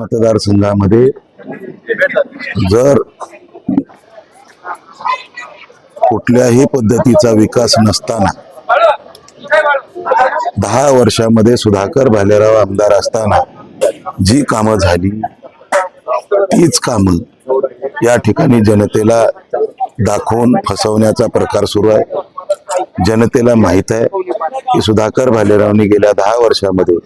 मतदारसंघामध्ये जर कुठल्याही पद्धतीचा विकास नसताना दहा वर्षामध्ये सुधाकर भालेराव आमदार असताना जी कामं झाली तीच कामं या ठिकाणी जनतेला दाखवून फसवण्याचा प्रकार सुरू आहे. जनतेला माहीत आहे की सुधाकर भालेरावनी गेल्या दहा वर्षामध्ये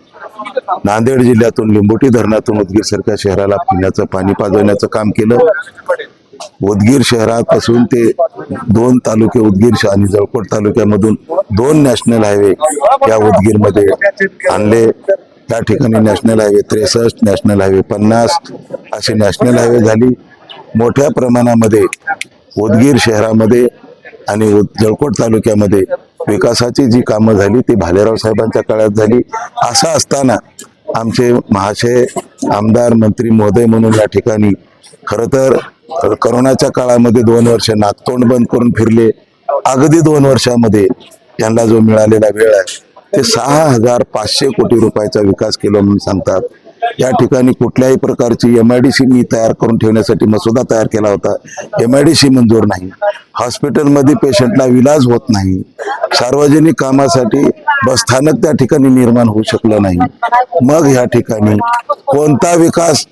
नांदेड जिल्ह्यातून लिंबोटी धरणातून उदगीर सारख्या शहराला पिण्याचं पाणी पाजवण्याचं काम केलं. उदगीर शहरापासून ते दोन तालुके उदगीर आणि जळकोट तालुक्यामधून दोन नॅशनल हायवे या उदगीरमध्ये आणले. त्या ठिकाणी नॅशनल हायवे त्रेसष्ट नॅशनल हायवे पन्नास अशी नॅशनल हायवे झाली. मोठ्या प्रमाणामध्ये उदगीर शहरामध्ये आणि जळकोट तालुक्यामध्ये विकासाची जी कामं झाली ती भालेराव साहेबांच्या काळात झाली. असं असताना आमचे महाशय आमदार मंत्री महोदय म्हणून या ठिकाणी खरं तर करोनाच्या काळामध्ये दोन वर्ष नागतोंड बंद करून फिरले. अगदी दोन वर्षामध्ये यांना जो मिळालेला वेळ आहे ते सहा हजार पाचशे कोटी रुपयाचा विकास केला म्हणून सांगतात. या ठिकाणी कुठल्याही प्रकारची एम आय डी सी मी तयार करून ठेवण्यासाठी मसुदा तयार केला होता. एम आय डी सी मंजूर नाही. हॉस्पिटलमध्ये पेशंटला विलाज होत नाही. सार्वजनिक कामासाठी बसस्थानक त्या ठिकाणी निर्माण होऊ शकलं नाही. मग ह्या ठिकाणी कोणता विकास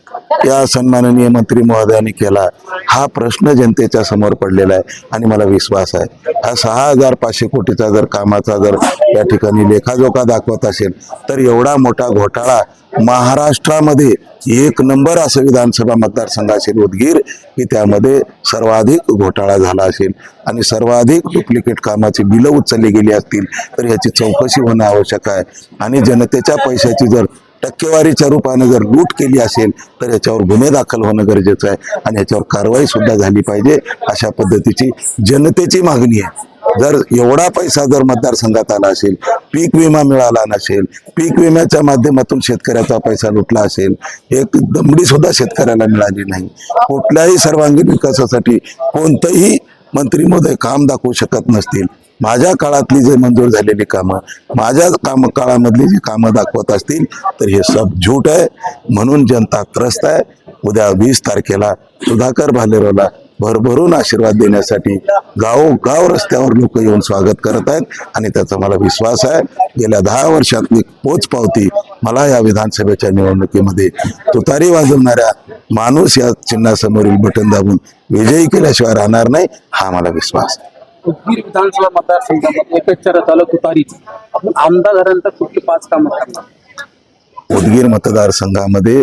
या सन्माननीय मंत्री महोदयांनी केला. हा प्रश्न जनतेच्या समोर पडलेला आहे आणि मला विश्वास आहे. हा सहा हजार पाचशे कोटीचा जर कामाचा जर या ठिकाणी लेखाजोखा दाखवत असेल तर एवढा मोठा घोटाळा महाराष्ट्रामध्ये एक नंबर असं विधानसभा मतदारसंघ असेल उदगीर की त्यामध्ये सर्वाधिक घोटाळा झाला असेल आणि सर्वाधिक डुप्लिकेट कामाची बिलं उचलली गेली असतील तर याची चौकशी होणं आवश्यक आहे. आणि जनतेच्या पैशाची जर टक्केवारीच्या रूपाने जर लूट केली असेल तर याच्यावर गुन्हे दाखल होणं गरजेचं आहे आणि याच्यावर कारवाई सुद्धा झाली पाहिजे अशा पद्धतीची जनतेची मागणी आहे. जर एवढा पैसा जर मतदारसंघात आला असेल पीक विमा मिळाला नसेल पीक विम्याच्या माध्यमातून शेतकऱ्याचा पैसा लुटला असेल एक दमडी सुद्धा शेतकऱ्याला मिळाली नाही. कुठल्याही सर्वांगीण विकासासाठी कोणतंही मंत्री महोदय काम दाखवू शकत नसतील. माझ्या काळातली जे मंजूर झालेली कामं माझ्या काम काळामधली जी कामं दाखवत असतील तर हे सब झूट आहे. म्हणून जनता त्रस्त आहे. उद्या वीस तारखेला सुधाकर भालेरावला भरभरून आशीर्वाद देण्यासाठी गाव गाव रस्त्यावर लोक येऊन स्वागत करत आहेत आणि त्याचा मला विश्वास आहे. गेल्या दहा वर्षातली पोच पावती मला या विधानसभेच्या निवडणुकीमध्ये तुतारी वाजवणाऱ्या माणूस या चिन्हासमोरील बटन दाबून विजयी केल्याशिवाय राहणार नाही हा मला विश्वास आहे. उदगीर विधानसभा मतदारसंघामध्ये एकच चर्चा तुतारीच आपण आमदार कुठली पाच कामं करणार? उदगीर मतदारसंघामध्ये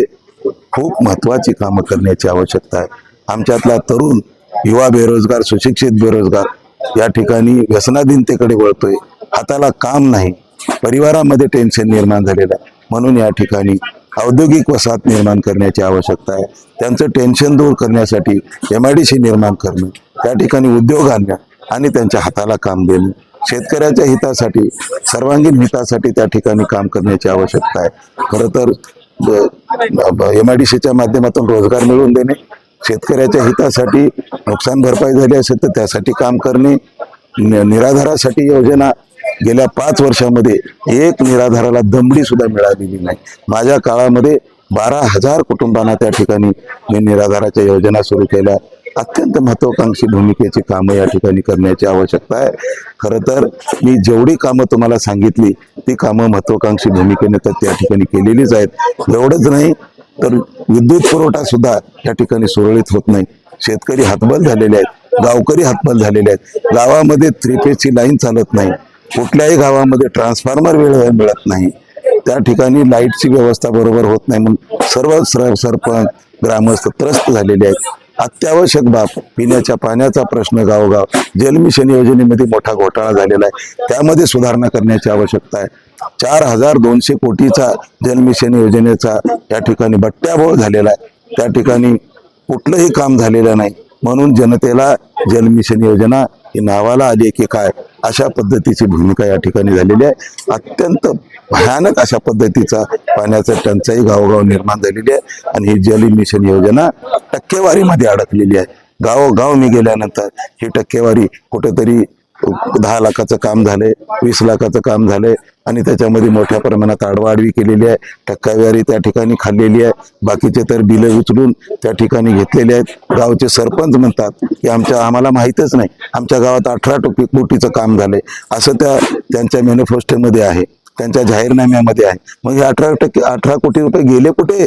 खूप महत्वाची कामं करण्याची आवश्यकता आहे. आमच्यातला तरुण युवा बेरोजगार सुशिक्षित बेरोजगार या ठिकाणी व्यसनाधीनतेकडे वळतोय. हाताला काम नाही. परिवारामध्ये टेन्शन निर्माण झालेलं आहे. म्हणून या ठिकाणी औद्योगिक वसाहत निर्माण करण्याची आवश्यकता आहे. त्यांचं टेन्शन दूर करण्यासाठी एम आय डी सी निर्माण करणं त्या ठिकाणी उद्योग आणणं आणि त्यांच्या हाताला काम देणं. शेतकऱ्याच्या हितासाठी सर्वांगीण हितासाठी त्या ठिकाणी काम करण्याची आवश्यकता आहे. खरं तर एम आय डी सीच्या माध्यमातून रोजगार मिळवून देणे शेतकऱ्याच्या हितासाठी नुकसान भरपाई झाली असेल तर त्यासाठी काम करणे नि- निराधारासाठी योजना गेल्या पाच वर्षामध्ये एक निराधाराला दमडी सुद्धा मिळालेली नाही. माझ्या काळामध्ये बारा हजार कुटुंबांना त्या ठिकाणी मी निराधाराच्या योजना सुरू केल्या. अत्यंत महत्वाकांक्षी भूमिकेची कामं या ठिकाणी करण्याची आवश्यकता आहे. खरं तर मी जेवढी कामं तुम्हाला सांगितली ती कामं महत्वाकांक्षी भूमिकेने तर त्या ठिकाणी केलेलीच आहेत. एवढंच नाही तर विद्युत पुरवठा सुद्धा या ठिकाणी सुरळीत होत नाही. शेतकरी हातबल झालेले आहेत गावकरी हातबल झालेले आहेत. गावामध्ये थ्री फेजची लाईन चालत नाही. कुठल्याही गावामध्ये ट्रान्सफॉर्मर वेळेवर मिळत नाही. त्या ठिकाणी लाईटची व्यवस्था बरोबर होत नाही म्हणून सर्व सर सरपंच ग्रामस्थ त्रस्त झालेले आहेत. अत्यावश्यक बाब पिण्याच्या पाण्याचा प्रश्न गावोगाव. जलमिशन योजनेमध्ये मोठा घोटाळा झालेला आहे. त्यामध्ये सुधारणा करण्याची आवश्यकता आहे. चार हजार दोनशे कोटीचा जलमिशन योजनेचा त्या ठिकाणी बट्ट्याबोळ झालेला आहे. त्या ठिकाणी कुठलंही काम झालेलं नाही. म्हणून जनतेला जलमिशन योजना ही नावाला आली की काय? अशा पद्धतीची भूमिका या ठिकाणी झालेली आहे. अत्यंत भयानक अशा पद्धतीचा पाण्याचा टंचाई गावोगाव निर्माण झालेली आहे आणि ही जल मिशन योजना टक्केवारीमध्ये अडकलेली आहे. गावोगाव मी गेल्यानंतर ही टक्केवारी कुठेतरी दहा लाखाचं काम झालंय वीस लाखाचं काम झालंय आणि त्याच्यामध्ये मोठ्या प्रमाणात आडवाआडवी केलेली आहे. टक्कावारी त्या ठिकाणी खाल्लेली आहे. बाकीचे तर बिलं उचलून त्या ठिकाणी घेतलेले आहेत. गावचे सरपंच म्हणतात की आमच्या आम्हाला माहीतच नाही. आमच्या गावात अठरा टक्के कोटीचं काम झालंय असं त्या त्यांच्या मॅनिफेस्टोमध्ये आहे. त्यांच्या जाहीरनाम्यामध्ये आहे. मग हे अठरा टक्के अठरा कोटी रुपये गेले कुठे?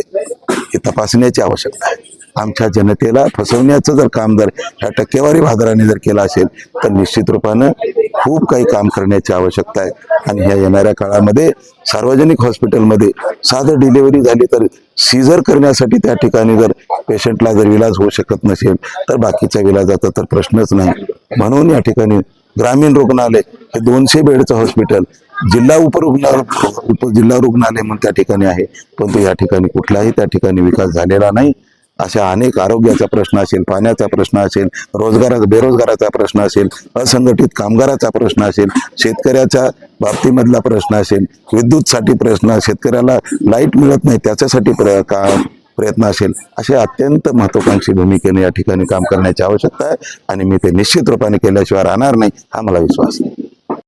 हे तपासण्याची आवश्यकता आहे. आमच्या जनतेला फसवण्याचं जर काम जर ह्या टक्केवारी बाजाराने जर केलं असेल तर निश्चित रूपानं खूप काही काम करण्याची आवश्यकता आहे. आणि ह्या येणाऱ्या काळामध्ये सार्वजनिक हॉस्पिटलमध्ये साधं डिलिव्हरी झाली तर सीझर करण्यासाठी त्या ठिकाणी जर पेशंटला जर इलाज होऊ शकत नसेल तर बाकीच्या इलाजाचा तर प्रश्नच नाही. म्हणून या ठिकाणी ग्रामीण रुग्णालय हे दोनशे बेडचं हॉस्पिटल जिल्हा उपरुग्ण उप जिल्हा रुग्णालय म्हणून त्या ठिकाणी आहे. परंतु या ठिकाणी कुठलाही त्या ठिकाणी विकास झालेला नाही. अशा अनेक आरोग्याचा प्रश्न असेल पाण्याचा प्रश्न असेल रोजगाराचा बेरोजगाराचा प्रश्न असेल असंघटित कामगाराचा प्रश्न असेल शेतकऱ्याच्या बाबतीमधला प्रश्न असेल विद्युतसाठी प्रश्न शेतकऱ्याला लाइट मिळत नाही त्याच्यासाठी प्र का प्रयत्न असेल अशा अत्यंत महत्वाकांक्षी भूमिकेने या ठिकाणी काम करण्याची आवश्यकता आहे. आणि मी ते निश्चित रूपाने केल्याशिवाय राहणार नाही हा मला विश्वास आहे.